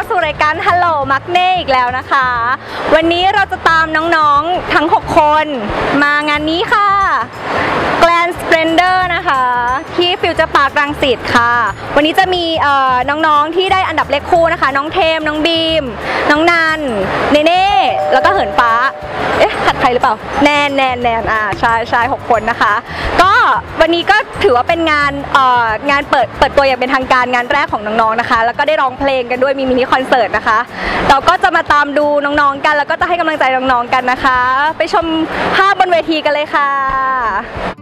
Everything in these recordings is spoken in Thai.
เข้าสู่รายการ Hello มักเน่อีกแล้วนะคะ วันนี้เราจะตามน้องๆทั้ง 6 คน มางานนี้ค่ะ เจอร์ปาร์ครังสิตค่ะ วันนี้จะมีน้องๆที่ได้อันดับเลขคู่นะคะ น้องเทม น้องบีม น้องนัน เนเน่ แล้วก็เหินฟ้า เอ๊ะขัดใครหรือเปล่า แนนแนนแนนอ่าช่ใช่หกคนนะคะ ก็วันนี้ก็ถือว่าเป็นงานงานเปิดเปิดตัวอย่างเป็นทางการงานแรกของน้องๆนะคะ แล้วก็ได้ร้องเพลงกันด้วยมีมินิคอนเสิร์ตนะคะ เราก็จะมาตามดูน้องๆกัน แล้วก็จะให้กำลังใจน้องๆกันนะคะ ไปชมภาพบนเวทีกันเลยค่ะ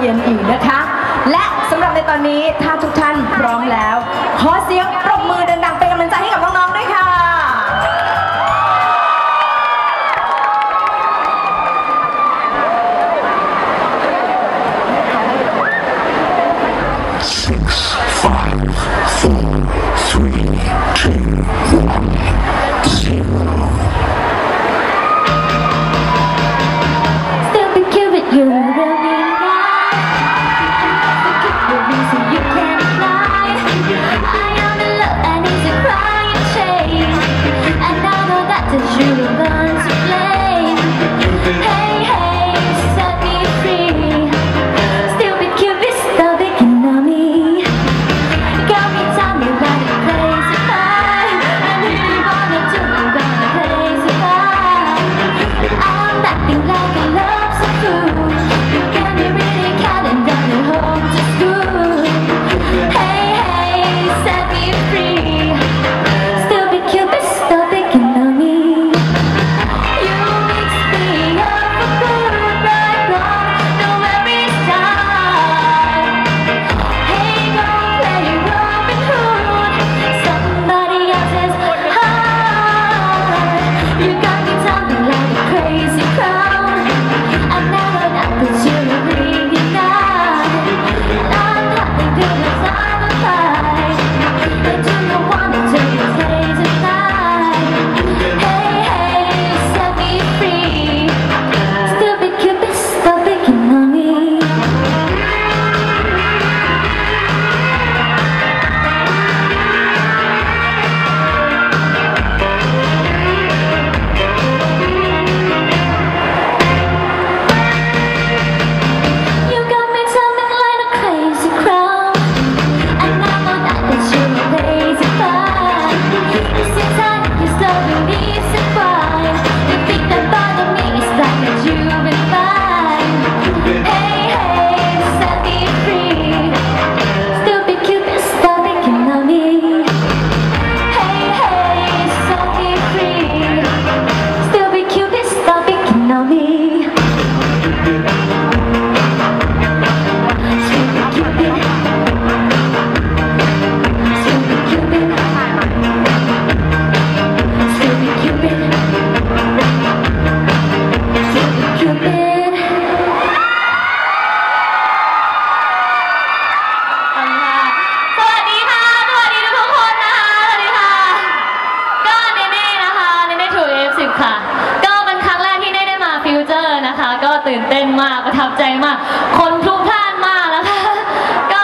เย็นอีกนะคะ และสำหรับในตอนนี้ถ้าทุกท่านพร้อมแล้ว ขอเสียง ค่ะ ก็เป็นครั้งแรกที่เน่ได้มาฟิวเจอร์นะคะ ก็ตื่นเต้นมากประทับใจมาก คนพลุกพล่านมากนะคะก็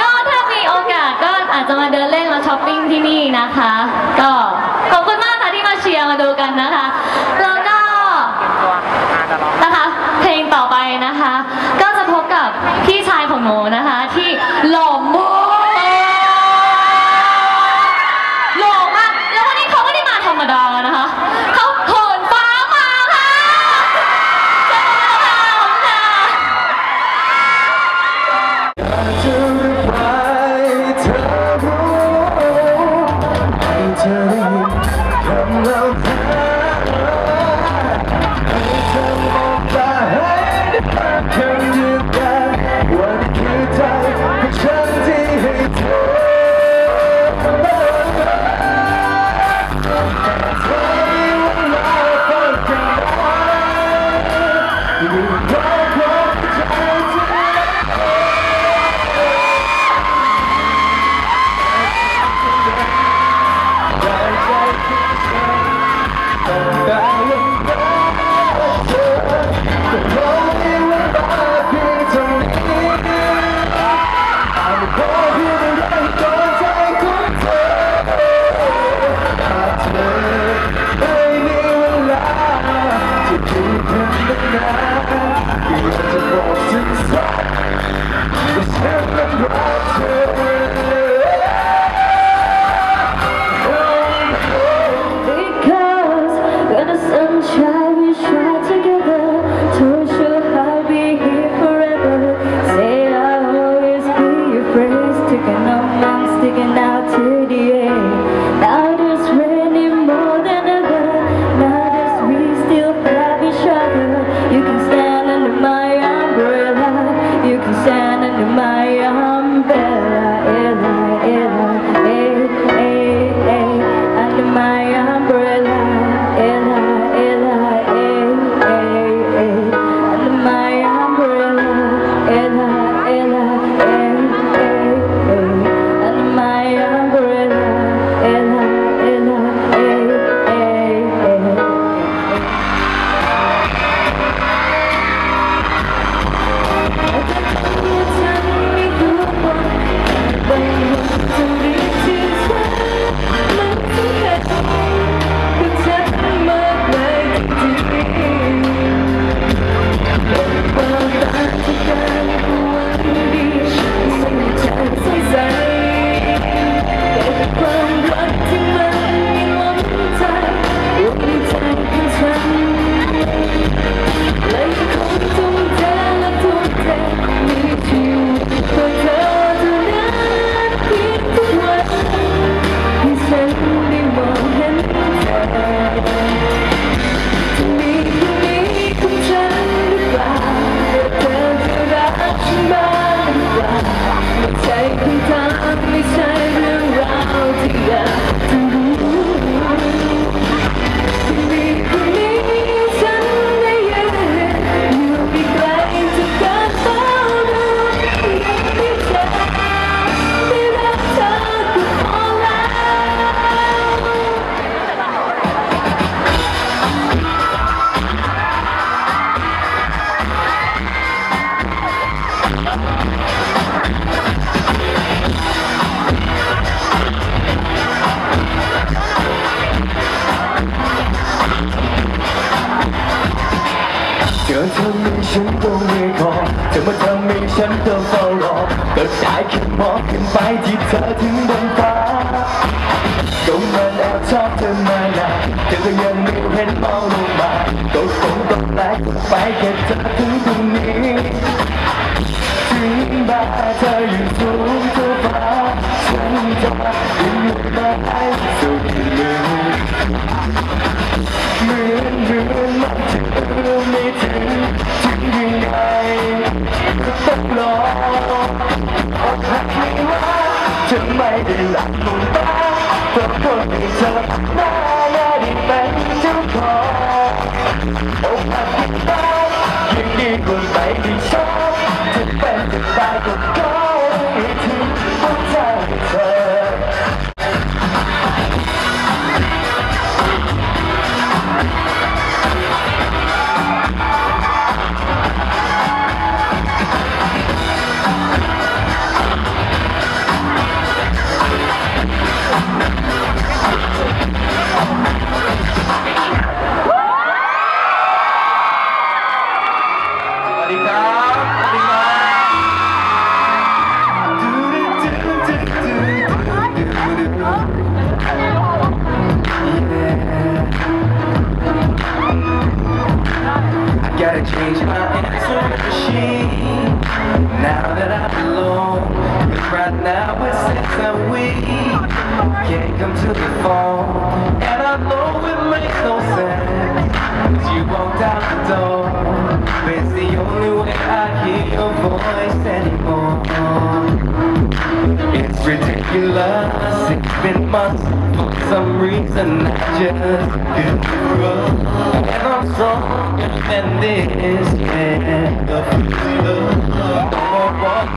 ก็ถ้ามีโอกาสก็อาจจะมาเดินเล่นมาช้อปปิ้งที่นี่นะคะ ก็ขอบคุณมากค่ะที่มาเชียร์มาดูกันนะคะ แล้วก็นะคะ เพลงต่อไปนะคะ ก็จะพบกับพี่ชายของหนูนะคะ ที่หล่อมาก ฉันต้อเฝ้ารอก็ได้แค่มองขึ้นไปที่เธอถึงบนฟ้าก็มันแอบชอบเธอมานานเธอก็ยังไม่เห็นมองลงมาก็คงต้องแลกไปแค่เธอถึงตรงนี้ถึงบ้านเธออยู่สูงเท่าฟ้าฉันจะยังอยู่มาให้สุดมือเหมือนเหมือนมันจะไม่ถึงถึงยังไง Bye. Change my answer machine. Now that I'm alone Cause right now it says I'm weak Can't come to the phone. And I know it makes no sense. Cause you walked out the door. It's the only way I hear your voice anymore. It's ridiculous, it's been months. For some reason I just can't give so man. The freedom of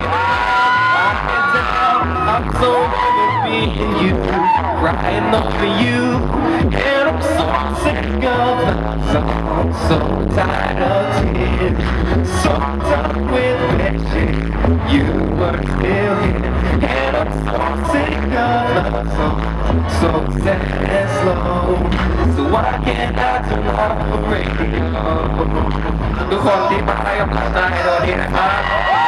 I'm so over being you, crying over you, and I'm so sick of myself, so tired of tears, so done with wishing you were still here, and I'm so sick of myself, so sad and slow, so why can't I turn off the radio? The quality of my life, I'm not on it,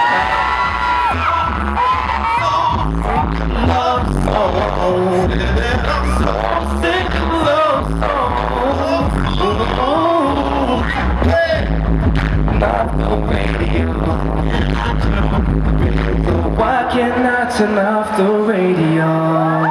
why can't I turn off the radio?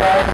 Bye.